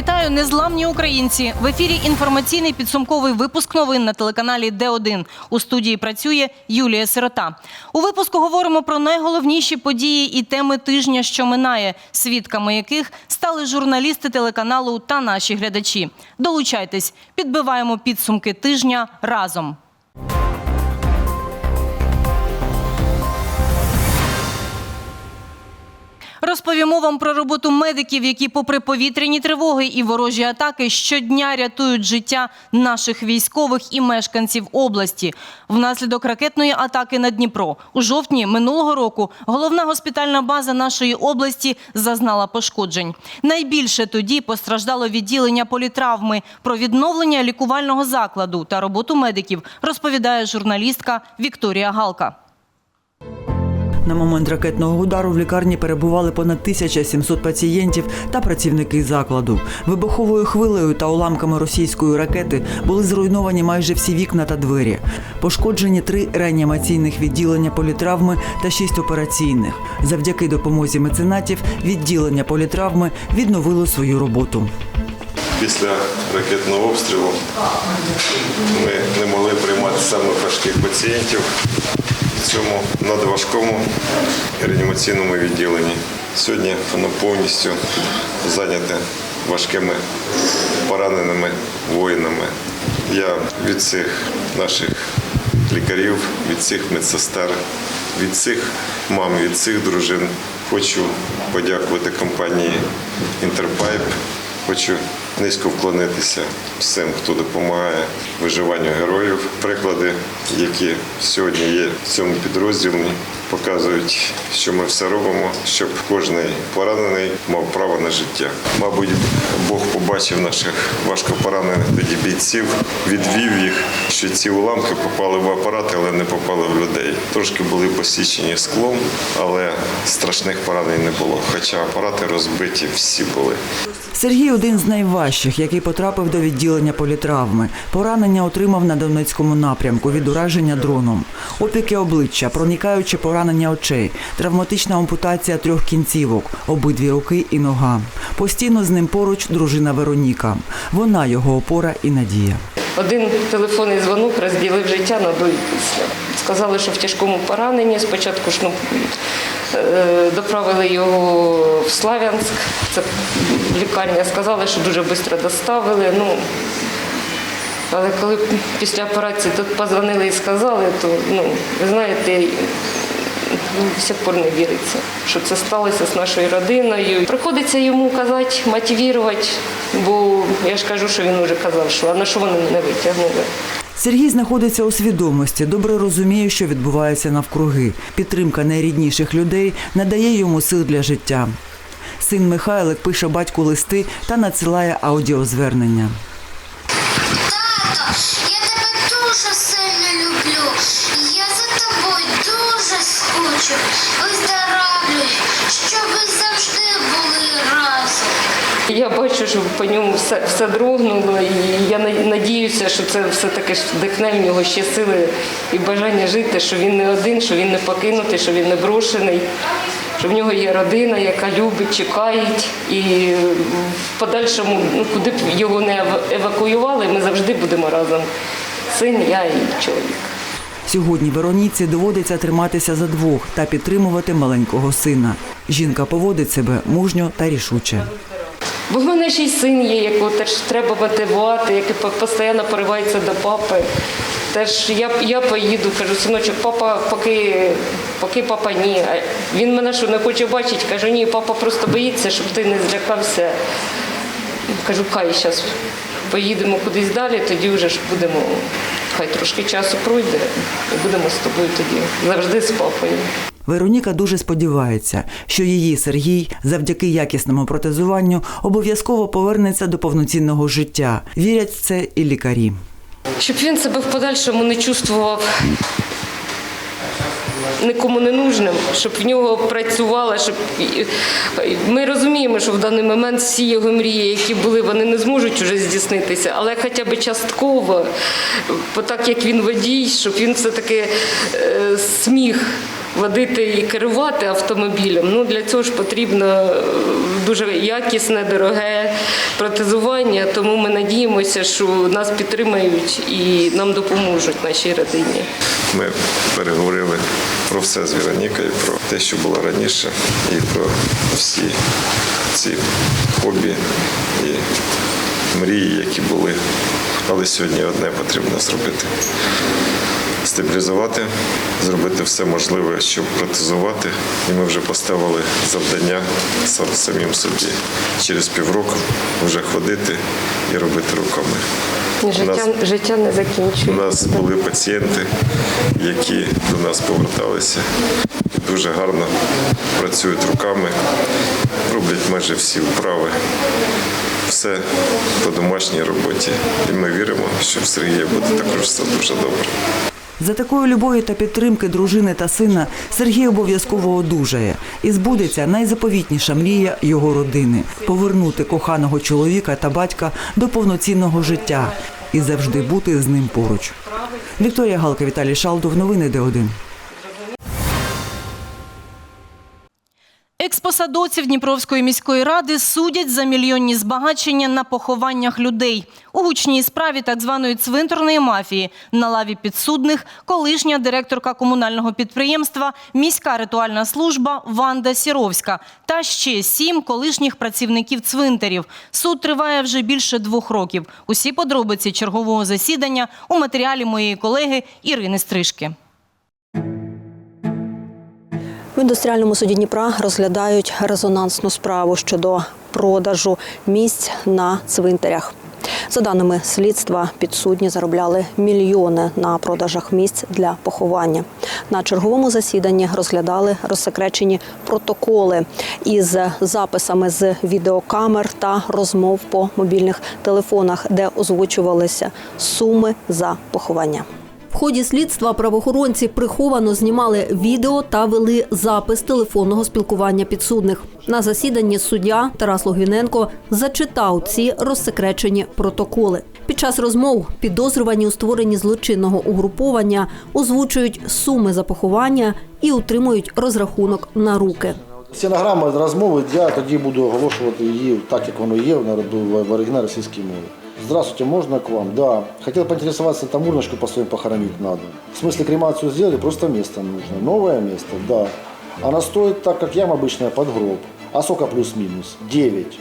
Вітаю, незламні українці! В ефірі інформаційний підсумковий випуск новин на телеканалі Д1. У студії працює Юлія Сирота. У випуску говоримо про найголовніші події і теми тижня, що минає, свідками яких стали журналісти телеканалу та наші глядачі. Долучайтесь, підбиваємо підсумки тижня разом. Розповімо вам про роботу медиків, які, попри повітряні тривоги і ворожі атаки, щодня рятують життя наших військових і мешканців області. Внаслідок ракетної атаки на Дніпро у жовтні минулого року головна госпітальна база нашої області зазнала пошкоджень. Найбільше тоді постраждало відділення політравми. Про відновлення лікувального закладу та роботу медиків розповідає журналістка Вікторія Галка. На момент ракетного удару в лікарні перебували понад 1700 пацієнтів та працівники закладу. Вибуховою хвилею та уламками російської ракети були зруйновані майже всі вікна та двері. Пошкоджені три реанімаційних відділення політравми та шість операційних. Завдяки допомозі меценатів відділення політравми відновило свою роботу. Після ракетного обстрілу ми не могли приймати самих важких пацієнтів цьому надважкому реанімаційному відділенні. Сьогодні воно повністю зайняте важкими пораненими воїнами. Я від всіх наших лікарів, від всіх медсестер, від всіх мам, від всіх дружин хочу подякувати компанії Інтерпайп. Хочу низько вклонитися всім, хто допомагає виживанню героїв. Приклади, які сьогодні є в цьому підрозділі, показують, що ми все робимо, щоб кожен поранений мав право на життя. Мабуть, Бог побачив наших важко поранених тоді бійців, відвів їх, що ці уламки попали в апарати, але не попали в людей. Трошки були посічені склом, але страшних поранень не було. Хоча апарати розбиті всі були. Сергій один з найважчих, який потрапив до відділення політравми. Поранення отримав на Донецькому напрямку від ураження дроном. Опіки обличчя, проникаючи поранення очей, травматична ампутація трьох кінцівок, обидві руки і нога. Постійно з ним поруч дружина Вероніка. Вона його опора і надія. Один телефонний дзвонок розділив життя на до. Сказали, що в тяжкому пораненні. Спочатку ж ну, е, доправили його в Славянськ, це лікарня. Сказали, що дуже швидко доставили. Ну, але коли після операції тут позвонили і сказали, то ну, ви знаєте, ну, до сих пор не віриться, що це сталося з нашою родиною. Приходиться йому казати, мотивувати, бо я ж кажу, що він вже казав, що а на що вони не витягнули. Сергій знаходиться у свідомості, добре розуміє, що відбувається навкруги. Підтримка найрідніших людей надає йому сил для життя. Син Михайлик пише батьку листи та надсилає аудіозвернення. Що по ньому все, все дрогнуло, і я надіюся, що це все-таки вдихне в нього ще сили і бажання жити, що він не один, що він не покинутий, що він не брошений, що в нього є родина, яка любить, чекає, і в подальшому, ну, куди б його не евакуювали, ми завжди будемо разом. Син, я і чоловік. Сьогодні Вероніці доводиться триматися за двох та підтримувати маленького сина. Жінка поводить себе мужньо та рішуче. Бо в мене ще й син є, якого теж треба мотивувати, який постійно поривається до папи. Теж я, я поїду, кажу, синочок, папа, поки, поки папа ні. А він мене що не хоче бачити, кажу, ні, папа просто боїться, щоб ти не злякався. Кажу, кай, зараз поїдемо кудись далі, тоді вже ж будемо, хай трошки часу пройде, і будемо з тобою тоді завжди з папою. Вероніка дуже сподівається, що її Сергій, завдяки якісному протезуванню, обов'язково повернеться до повноцінного життя. Вірять в це і лікарі. Щоб він себе в подальшому не чувствував нікому не нужним, щоб в нього працювала, щоб ми розуміємо, що в даний момент всі його мрії, які були, вони не зможуть вже здійснитися, але хоча б частково, бо так як він водій, щоб він все-таки е, сміх водити і керувати автомобілем. Ну, для цього ж потрібно е, дуже якісне, дороге протезування, тому ми надіємося, що нас підтримають і нам допоможуть нашій родині. Ми переговорили про все з Веронікою, про те, що було раніше, і про всі ці хобі і мрії, які були. Але сьогодні одне потрібно зробити. Стабілізувати, зробити все можливе, щоб протезувати. І ми вже поставили завдання сам- самим собі через півроку вже ходити і робити руками. У нас- Життя, життя не у нас були пацієнти, які до нас поверталися. Дуже гарно працюють руками, роблять майже всі вправи. Все по домашній роботі. І ми віримо, що в Сергія буде також все дуже добре. За такою любові та підтримки дружини та сина Сергій обов'язково одужає і збудеться найзаповітніша мрія його родини повернути коханого чоловіка та батька до повноцінного життя і завжди бути з ним поруч. Вікторія Галка, Віталій Шалдов, новини Д1. Експосадовців Дніпровської міської ради судять за мільйонні збагачення на похованнях людей. У гучній справі так званої цвинтарної мафії на лаві підсудних колишня директорка комунального підприємства Міська ритуальна служба Ванда Сіровська та ще сім колишніх працівників цвинтарів. Суд триває вже більше двох років. Усі подробиці чергового засідання у матеріалі моєї колеги Ірини Стрижки. Індустріальному суді Дніпра розглядають резонансну справу щодо продажу місць на цвинтарях. За даними слідства, підсудні заробляли мільйони на продажах місць для поховання. На черговому засіданні розглядали розсекречені протоколи із записами з відеокамер та розмов по мобільних телефонах, де озвучувалися суми за поховання. В ході слідства правоохоронці приховано знімали відео та вели запис телефонного спілкування підсудних. На засіданні суддя Тарас Логвіненко зачитав ці розсекречені протоколи. Під час розмов підозрювані у створенні злочинного угруповання озвучують суми за поховання і утримують розрахунок на руки. Стенограма розмови я тоді буду оголошувати її так, як воно є в оригіналі російській мові. Здравствуйте, можно к вам? Да. Хотел поинтересоваться, там урночку по своим похоронить надо. В смысле кремацию сделали, просто место нужно. Новое место, да. Она стоит так, как ям обычная, под гроб. А сколько плюс-минус? 9.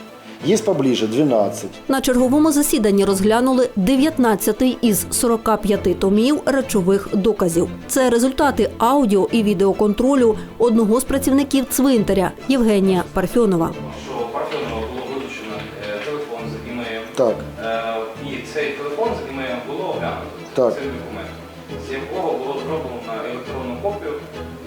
Есть поближе, 12. На черговому засіданні розглянули 19 із 45 томів речових доказів. Це результати аудіо і відеоконтролю одного з працівників цвинтаря Євгенія Парфьонова. що Парфенова було вилучено е, телефон з імеєм. Так. І цей телефон з імеєм було оглянуто. Так. Документ, з якого було зроблено електронну копію,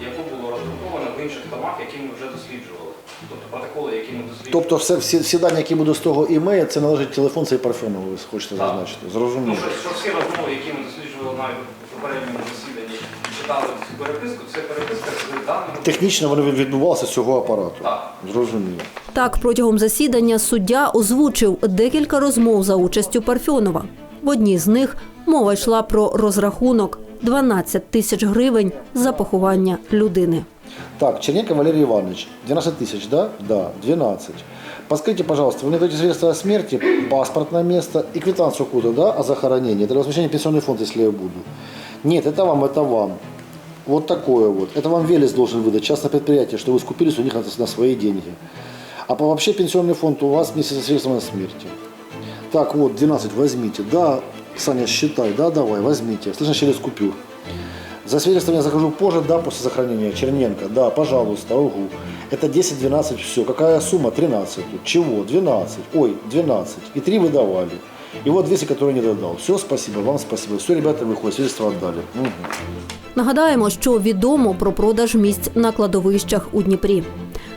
яку було роздруковано в інших томах, які ми вже досліджували. Тобто протоколи, які ми досліджували. Тобто все, всі, всі дані, які будуть з того імея, це належить телефон цей Парфенову, ви хочете Так. зазначити. Ну, Зрозуміло. що, що всі розмови, які ми досліджували навіть у попередньому засіданні, читали цю переписку, це переписка з. Технічно воно відбувалося з цього апарату. Так. Зрозуміло. Так, протягом засідання суддя озвучив декілька розмов за участю Парфьонова. В одній з них мова йшла про розрахунок 12 тисяч гривень за поховання людини. Так, Черненко Валерий Иванович, 12 тысяч, да? Да, 12. Подскажите, пожалуйста, вы мне даете свидетельство о смерти, паспорт на место и квитанцию куда, да, о захоронении? Это возмещение пенсионный фонд, если я буду. Нет, это вам, это вам. Вот такое вот. Это вам Велес должен выдать, частное предприятие, что вы скупились у них на, на свои деньги. А по вообще пенсионный фонд у вас вместе со о смерти. Так, вот, 12 возьмите. Да, Саня, считай, да, давай, возьмите. Слышно, через купюр. За свидетельством я захожу позже, да, после захоронения Черненко, да, пожалуйста, угу. Это 10-12, все. Какая сумма? 13. Тут. Чего? 12. Ой, 12. И 3 выдавали. И вот 200, которые не додал. Все, спасибо, вам спасибо. Все, ребята, выходят, свидетельство отдали. Мгм. Нагадаємо, що відомо про продаж місць на кладовищах у Дніпрі.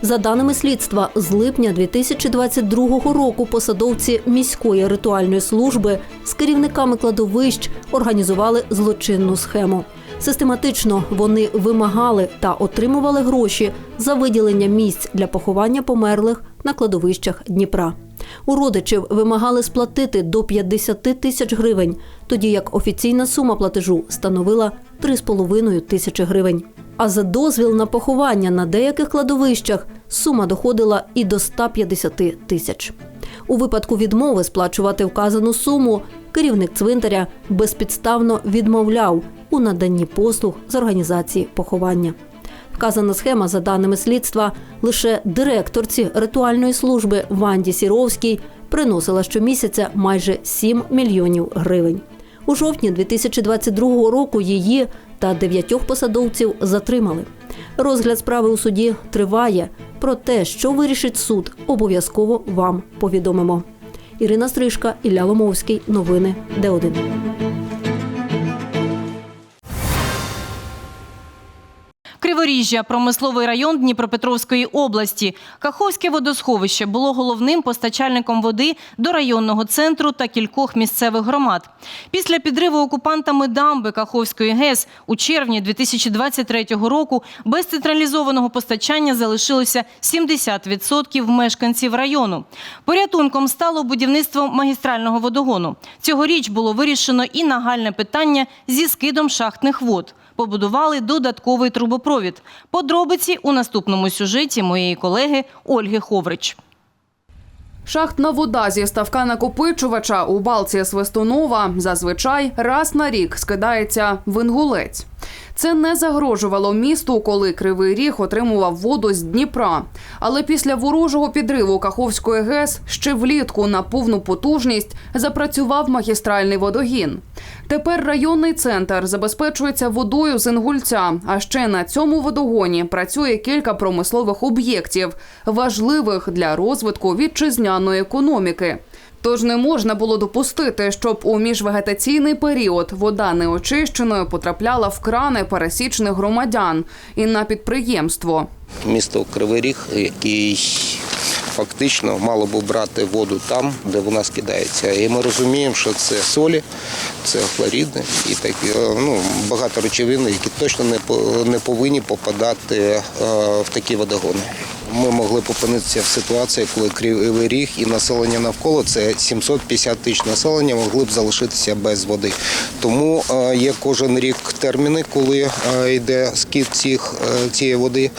За даними слідства, з липня 2022 року посадовці міської ритуальної служби з керівниками кладовищ організували злочинну схему. Систематично вони вимагали та отримували гроші за виділення місць для поховання померлих на кладовищах Дніпра. У родичів вимагали сплатити до 50 тисяч гривень, тоді як офіційна сума платежу становила 3,5 тисячі гривень. А за дозвіл на поховання на деяких кладовищах сума доходила і до 150 тисяч. У випадку відмови сплачувати вказану суму керівник цвинтаря безпідставно відмовляв у наданні послуг з організації поховання. Вказана схема, за даними слідства, лише директорці ритуальної служби Ванді Сіровській приносила щомісяця майже 7 мільйонів гривень. У жовтні 2022 року її та дев'ятьох посадовців затримали. Розгляд справи у суді триває. Про те, що вирішить суд, обов'язково вам повідомимо. Ірина Стрижка, Ілля Ломовський. Новини Д1. Криворіжжя, промисловий район Дніпропетровської області. Каховське водосховище було головним постачальником води до районного центру та кількох місцевих громад. Після підриву окупантами дамби Каховської ГЕС у червні 2023 року без централізованого постачання залишилося 70% мешканців району. Порятунком стало будівництво магістрального водогону. Цьогоріч було вирішено і нагальне питання зі скидом шахтних вод побудували додатковий трубопровід. Подробиці у наступному сюжеті моєї колеги Ольги Ховрич. Шахтна вода зі ставка накопичувача у балці Свистунова зазвичай раз на рік скидається в інгулець. Це не загрожувало місту, коли Кривий Ріг отримував воду з Дніпра. Але після ворожого підриву Каховської ГЕС ще влітку на повну потужність запрацював магістральний водогін. Тепер районний центр забезпечується водою з інгульця. А ще на цьому водогоні працює кілька промислових об'єктів, важливих для розвитку вітчизняної економіки. Тож не можна було допустити, щоб у міжвегетаційний період вода неочищеною потрапляла в крани пересічних громадян і на підприємство. Місто Кривий Ріг, який фактично мало би брати воду там, де вона скидається. І ми розуміємо, що це солі, це хлоріди і такі ну, багато речовин, які точно не повинні попадати е, в такі водогони. Ми могли б опинитися в ситуації, коли Кривий Ріг і населення навколо це 750 тисяч населення могли б залишитися без води. Тому е, є кожен рік терміни, коли е, йде скид цих, е, цієї води,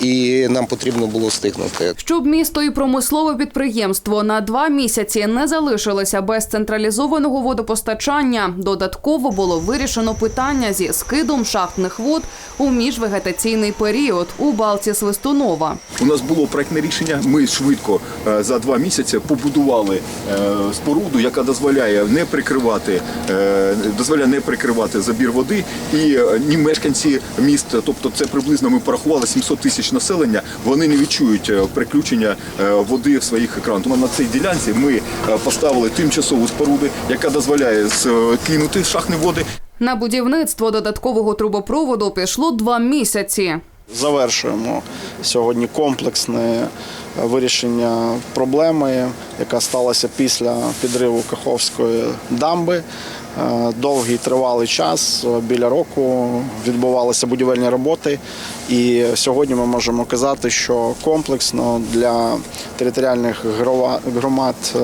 і нам потрібно було встигнути. Щоб місто і промислове підприємство на два місяці не залишилися без централізованого водопостачання, додатково було вирішено питання зі скидом шахтних вод у міжвегетаційний період у балці Свистунова. У нас було проектне рішення. Ми швидко е, за два місяці побудували е, споруду, яка дозволяє не прикривати, е, дозволяє не прикривати забір води. І ні мешканці міст, тобто це приблизно ми порахували 700 тисяч населення. Вони не відчують е, приключення е, води в своїх екранах. Тому на цій ділянці ми е, поставили тимчасову споруду, яка дозволяє скинути шахтні води На будівництво додаткового трубопроводу пішло два місяці. Завершуємо сьогодні комплексне вирішення проблеми, яка сталася після підриву Каховської дамби. Е, Довгий тривалий час, е, біля року відбувалися будівельні роботи. І сьогодні ми можемо казати, що комплексно для територіальних громад е,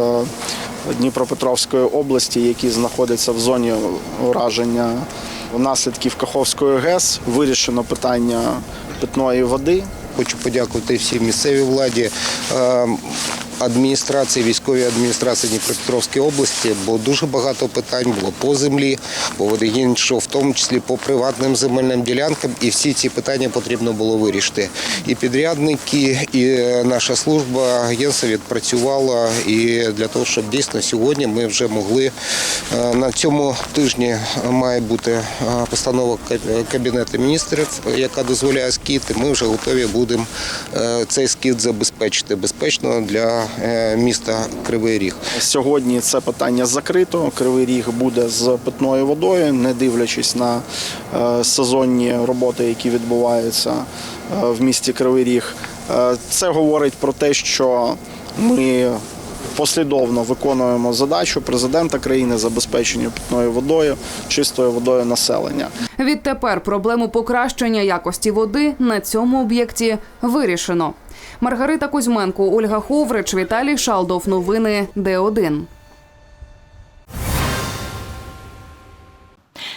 Дніпропетровської області, які знаходяться в зоні ураження наслідків Каховської ГЕС, вирішено питання питної води. Хочу подякувати всій місцевій владі, адміністрації, військовій адміністрації Дніпропетровської області, бо дуже багато питань було по землі, бо водогін в тому числі по приватним земельним ділянкам, і всі ці питання потрібно було вирішити. І підрядники, і наша служба агентства відпрацювала. І для того, щоб дійсно сьогодні ми вже могли е, на цьому тижні має бути е, постанова Кабінету міністрів, яка дозволяє і ми вже готові будемо е, цей скид забезпечити безпечно для е, міста Кривий Ріг. Сьогодні це питання закрито. Кривий ріг буде з питною водою, не дивлячись на е, сезонні роботи, які відбуваються е, в місті Кривий Ріг. Це говорить про те, що ми послідовно виконуємо задачу президента країни забезпечення питною водою, чистою водою населення. Відтепер проблему покращення якості води на цьому об'єкті вирішено. Маргарита Кузьменко, Ольга Ховрич, Віталій Шалдов. Новини Д1.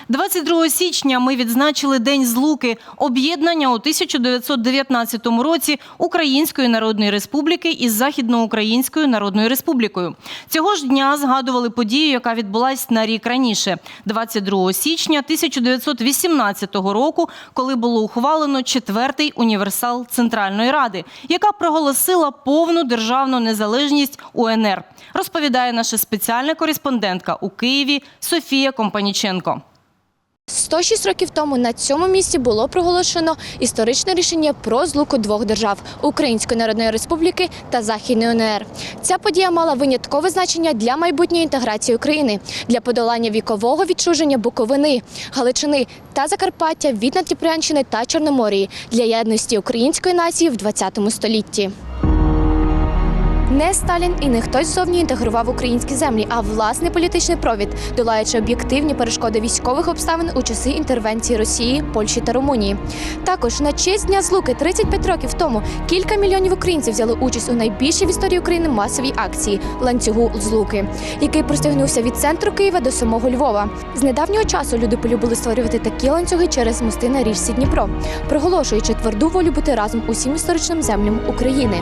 22 січня ми відзначили День Злуки, об'єднання у 1919 році Української Народної Республіки із Західноукраїнською Народною Республікою. Цього ж дня згадували подію, яка відбулась на рік раніше, 22 січня 1918 року, коли було ухвалено четвертий універсал Центральної Ради, яка проголосила повну державну незалежність УНР. Розповідає наша спеціальна кореспондентка у Києві Софія Компаніченко. 106 років тому на цьому місці було проголошено історичне рішення про злуку двох держав Української Народної Республіки та Західної УНР. Ця подія мала виняткове значення для майбутньої інтеграції України, для подолання вікового відчуження Буковини, Галичини та Закарпаття від Надніпрянщини та Чорноморії для єдності української нації в ХХ столітті. Не Сталін і не хтось зовні інтегрував українські землі, а власний політичний провід, долаючи об'єктивні перешкоди військових обставин у часи інтервенції Росії, Польщі та Румунії. Також на честь дня злуки 35 років тому кілька мільйонів українців взяли участь у найбільшій в історії України масовій акції ланцюгу злуки, який простягнувся від центру Києва до самого Львова. З недавнього часу люди полюбили створювати такі ланцюги через мости на річці Дніпро, проголошуючи тверду волю бути разом усім історичним землям України.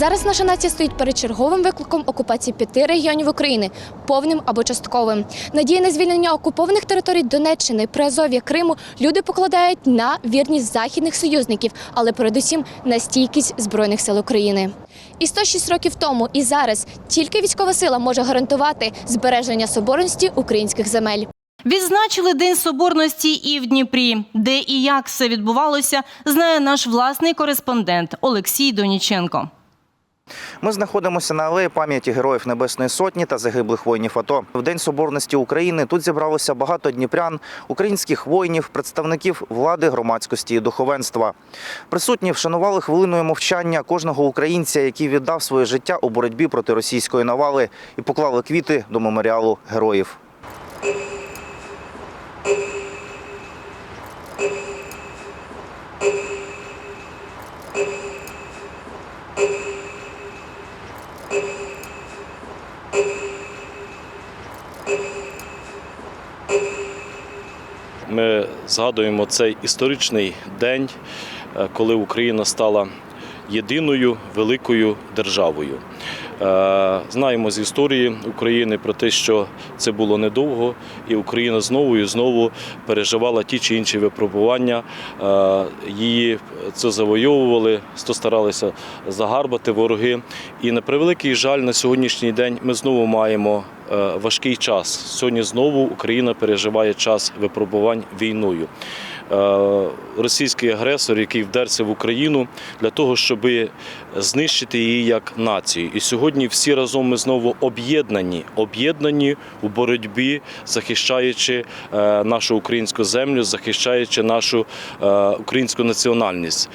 Зараз наша нація стоїть перед черговим викликом окупації п'яти регіонів України, повним або частковим. Надії на звільнення окупованих територій Донеччини, Приазов'я, Криму люди покладають на вірність західних союзників, але передусім на стійкість збройних сил України. І 106 років тому, і зараз тільки військова сила може гарантувати збереження соборності українських земель. Відзначили День Соборності і в Дніпрі, де і як все відбувалося, знає наш власний кореспондент Олексій Доніченко. Ми знаходимося на алеї пам'яті Героїв Небесної Сотні та загиблих воїнів АТО. В День Соборності України тут зібралося багато дніпрян, українських воїнів, представників влади, громадськості і духовенства. Присутні вшанували хвилиною мовчання кожного українця, який віддав своє життя у боротьбі проти російської навали, і поклали квіти до меморіалу героїв. Ми згадуємо цей історичний день, е, коли Україна стала єдиною великою державою. Е, Знаємо з історії України про те, що це було недовго, і Україна знову і знову переживала ті чи інші випробування. Е, Її це завойовували, то старалися загарбати вороги. І на превеликий жаль, на сьогоднішній день ми знову маємо важкий час. Сьогодні знову Україна переживає час випробувань війною. Е, Російський агресор, який вдерся в Україну для того, щоб знищити її як націю. І сьогодні всі разом ми знову об'єднані, об'єднані у боротьбі, захищаючи е, нашу українську землю, захищаючи нашу е, українську національність,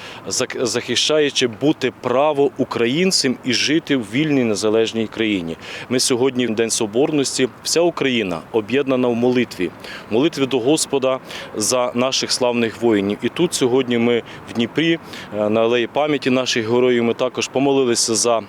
захищаючи бути право українцем і жити в вільній незалежній країні. Ми сьогодні в День Соборності, вся Україна об'єднана в молитві, молитві до Господа за наших славних воїнів. І тут сьогодні ми в Дніпрі е, на алеї пам'яті наших героїв. Ми також помолилися за.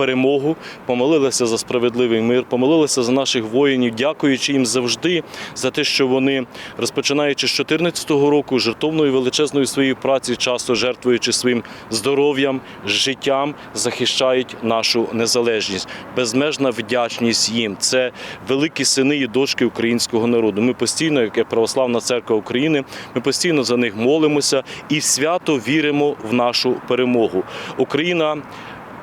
Перемогу, помолилися за справедливий мир, помолилися за наших воїнів, дякуючи їм завжди за те, що вони, розпочинаючи з 2014 року, жертовною величезною своєю праці, часто жертвуючи своїм здоров'ям, життям, захищають нашу незалежність. Безмежна вдячність їм. Це великі сини і дочки українського народу. Ми постійно, як православна церква України, ми постійно за них молимося і свято віримо в нашу перемогу. Україна.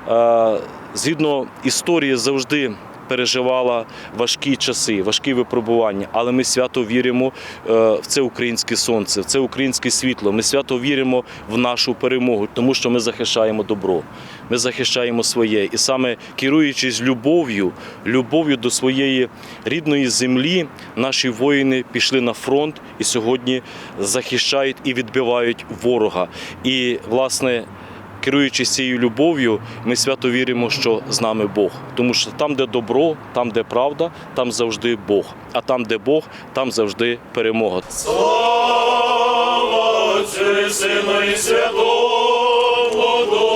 Е, Згідно історії завжди переживала важкі часи, важкі випробування, але ми свято віримо е, в це українське сонце, в це українське світло. Ми свято віримо в нашу перемогу, тому що ми захищаємо добро, ми захищаємо своє. І саме керуючись любов'ю, любов'ю до своєї рідної землі, наші воїни пішли на фронт і сьогодні захищають і відбивають ворога. І власне. Керуючись цією любов'ю, ми свято віримо, що з нами Бог. Тому що там, де добро, там, де правда, там завжди Бог. А там, де Бог, там завжди перемога. Слава Отцю Сину і Святому Духу,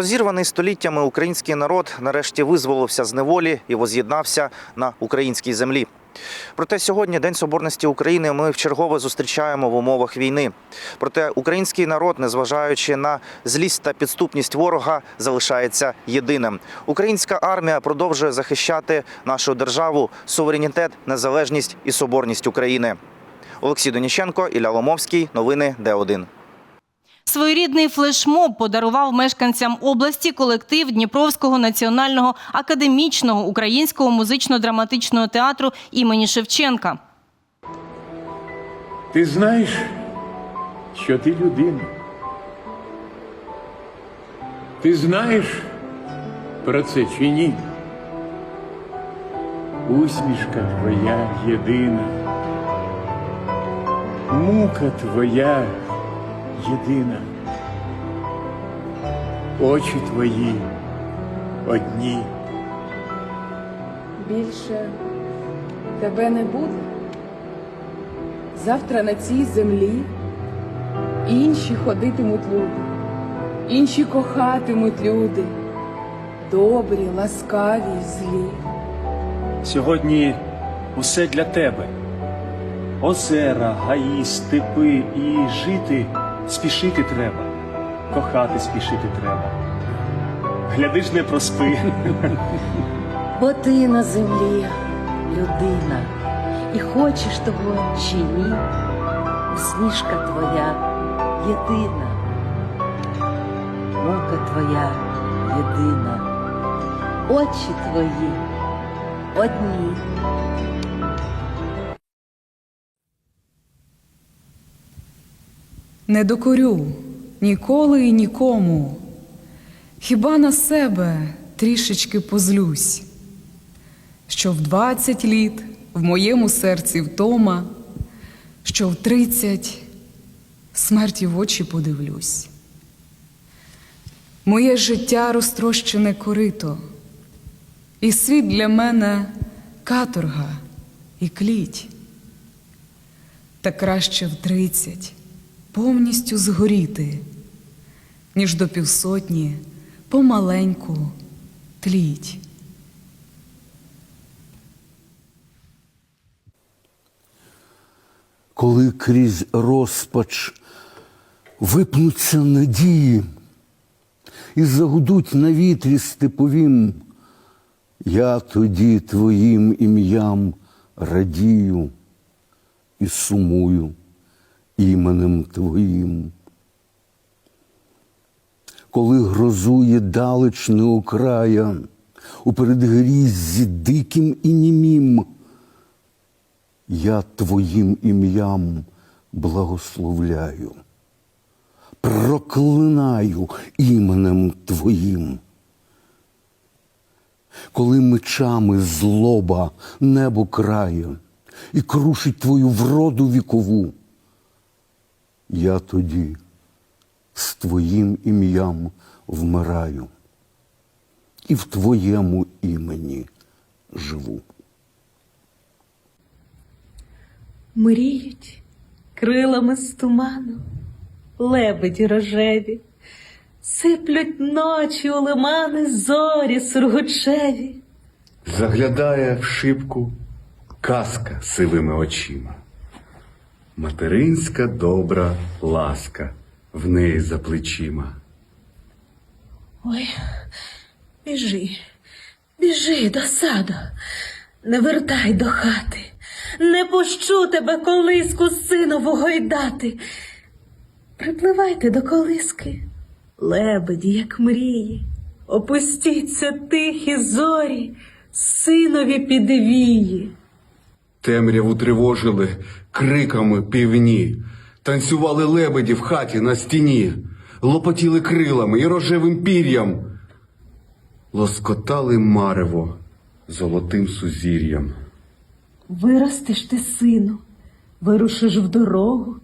Розірваний століттями український народ нарешті визволився з неволі і воз'єднався на українській землі. Проте сьогодні День Соборності України ми вчергове зустрічаємо в умовах війни. Проте український народ, незважаючи на злість та підступність ворога, залишається єдиним. Українська армія продовжує захищати нашу державу, суверенітет, незалежність і соборність України. Олексій Доніченко, Ілля Ломовський. Новини Д1. Своєрідний флешмоб подарував мешканцям області колектив Дніпровського національного академічного українського музично-драматичного театру імені Шевченка. Ти знаєш, що ти людина. Ти знаєш про це чи ні? Усмішка твоя єдина, мука твоя єдина, очі твої одні. Більше тебе не буде. Завтра на цій землі інші ходитимуть люди, інші кохатимуть люди, добрі, ласкаві, злі. Сьогодні усе для тебе. Озера, гаї, степи і жити спішити треба, кохати спішити треба. Глядиш, не проспи. Бо ти на землі людина, і хочеш того чи ні, усмішка твоя єдина, мука твоя єдина, очі твої одні. Не докорю ніколи і нікому, хіба на себе трішечки позлюсь, що в двадцять літ в моєму серці втома, що в тридцять смерті в очі подивлюсь. Моє життя розтрощене корито, і світ для мене каторга і кліть. Та краще в тридцять повністю згоріти, ніж до півсотні помаленьку тліть. коли крізь розпач випнуться надії і загудуть на вітрі степовім, я тоді твоїм ім'ям радію і сумую іменем твоїм. Коли грозує далечне окрая у передгріззі диким і німім, я твоїм ім'ям благословляю, проклинаю іменем Твоїм. Коли мечами злоба небо крає і крушить твою вроду вікову, я тоді з Твоїм ім'ям вмираю і в Твоєму імені живу. Мріють крилами з туману, лебеді рожеві, сиплють ночі у лимани зорі сургучеві. Заглядає в шибку казка сивими очима. Материнська добра ласка в неї за плечима. Ой, біжи, біжи до саду, не вертай до хати, не пущу тебе колиску синову гойдати. Припливайте до колиски, лебеді, як мрії, опустіться тихі зорі, синові підвії. Темряву тривожили криками півні, танцювали лебеді в хаті на стіні, лопотіли крилами і рожевим пір'ям, лоскотали марево золотим сузір'ям. Виростеш ти, сину, вирушиш в дорогу,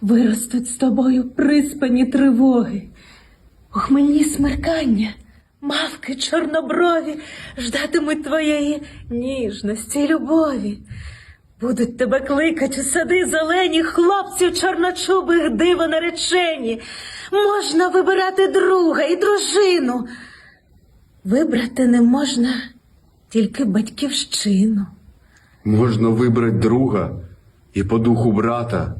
виростуть з тобою приспані тривоги, хмельні смеркання, мавки чорноброві ждатимуть твоєї ніжності й любові. Будуть тебе кликать у сади зелені, хлопців чорночубих диво наречені. Можна вибирати друга і дружину. Вибрати не можна тільки батьківщину. Можна вибрати друга і по духу брата,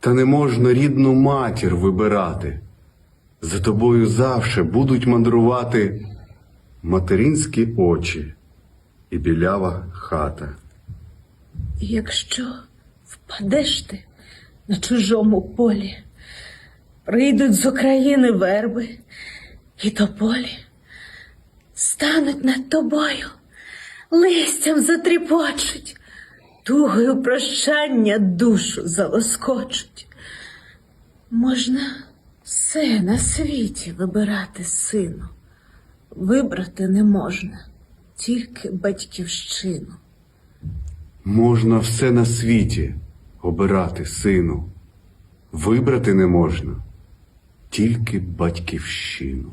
та не можна рідну матір вибирати. За тобою завше будуть мандрувати материнські очі і білява хата. Якщо впадеш ти на чужому полі, прийдуть з України верби і тополі, стануть над тобою, листям затріпочуть, тугою прощання душу залоскочуть. Можна все на світі вибирати сину, вибрати не можна, тільки батьківщину. Можна все на світі обирати, сину. Вибрати не можна тільки батьківщину.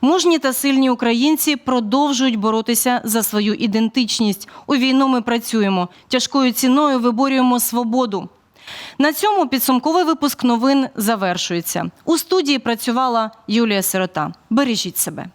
Мужні та сильні українці продовжують боротися за свою ідентичність. У війну ми працюємо, тяжкою ціною виборюємо свободу. На цьому підсумковий випуск новин завершується. У студії працювала Юлія Сирота. Бережіть себе.